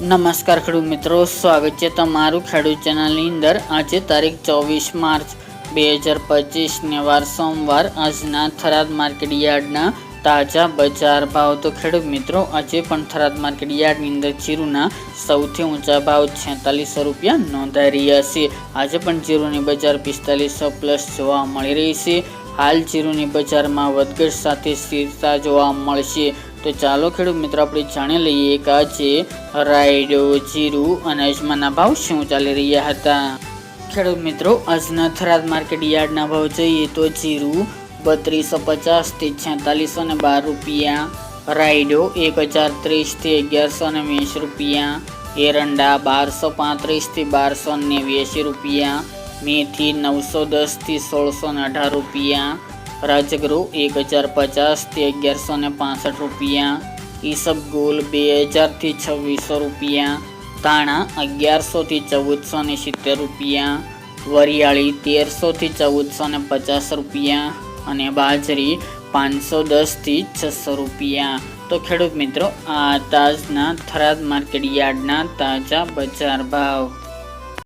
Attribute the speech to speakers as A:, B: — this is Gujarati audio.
A: નમસ્કાર ખેડૂત મિત્રો, સ્વાગત છે તમારું ખેડૂત ચેનલની અંદર. આજે તારીખ ચોવીસ માર્ચ બે હજાર પચીસને વાર સોમવાર. આજના થરાદ માર્કેટ યાર્ડના તાજા બજાર ભાવ. તો ખેડૂત મિત્રો, આજે પણ થરાદ માર્કેટ યાર્ડની અંદર જીરુના સૌથી ઊંચા ભાવ છેતાલીસો રૂપિયા નોંધાઈ રહ્યા છે. આજે પણ જીરુની બજાર પિસ્તાલીસો પ્લસ જોવા મળી રહી છે. હાલ જીરુની બજારમાં વધઘટ સાથે સ્થિરતા જોવા મળશે. તો ચાલો ખેડૂત મિત્રો, આપણે જાણી લઈએ કે આજે રાયડો, જીરું અને અજમાના ભાવ શું ચાલી રહ્યા હતા. ખેડૂત મિત્રો, આજના થરાદ માર્કેટ યાર્ડના ભાવ જોઈએ તો જીરું બત્રીસો પચાસથી છેતાલીસો ને બાર રૂપિયા, રાયડો એક હજાર ત્રીસથી અગિયારસો ને વીસ રૂપિયા, એરંડા બારસો પાંત્રીસથી બારસો નેવ્યાસી રૂપિયા, મેથી નવસો દસથી સોળસો ને અઢાર રૂપિયા રાજગૃહ એક હજાર પચાસથી અગિયારસો ને પાસઠ રૂપિયા. ઈસબગુલ બે હજારથી છવ્વીસો રૂપિયા. તાણા અગિયારસોથી ચૌદસો ને સિત્તેર રૂપિયા. વરિયાળી તેરસોથી ચૌદસો ને પચાસ રૂપિયા. અને બાજરી પાંચસો દસથી છસો રૂપિયા. તો ખેડૂત મિત્રો, આ તાજના થરાદ માર્કેટ યાર્ડના તાજા બજાર ભાવ.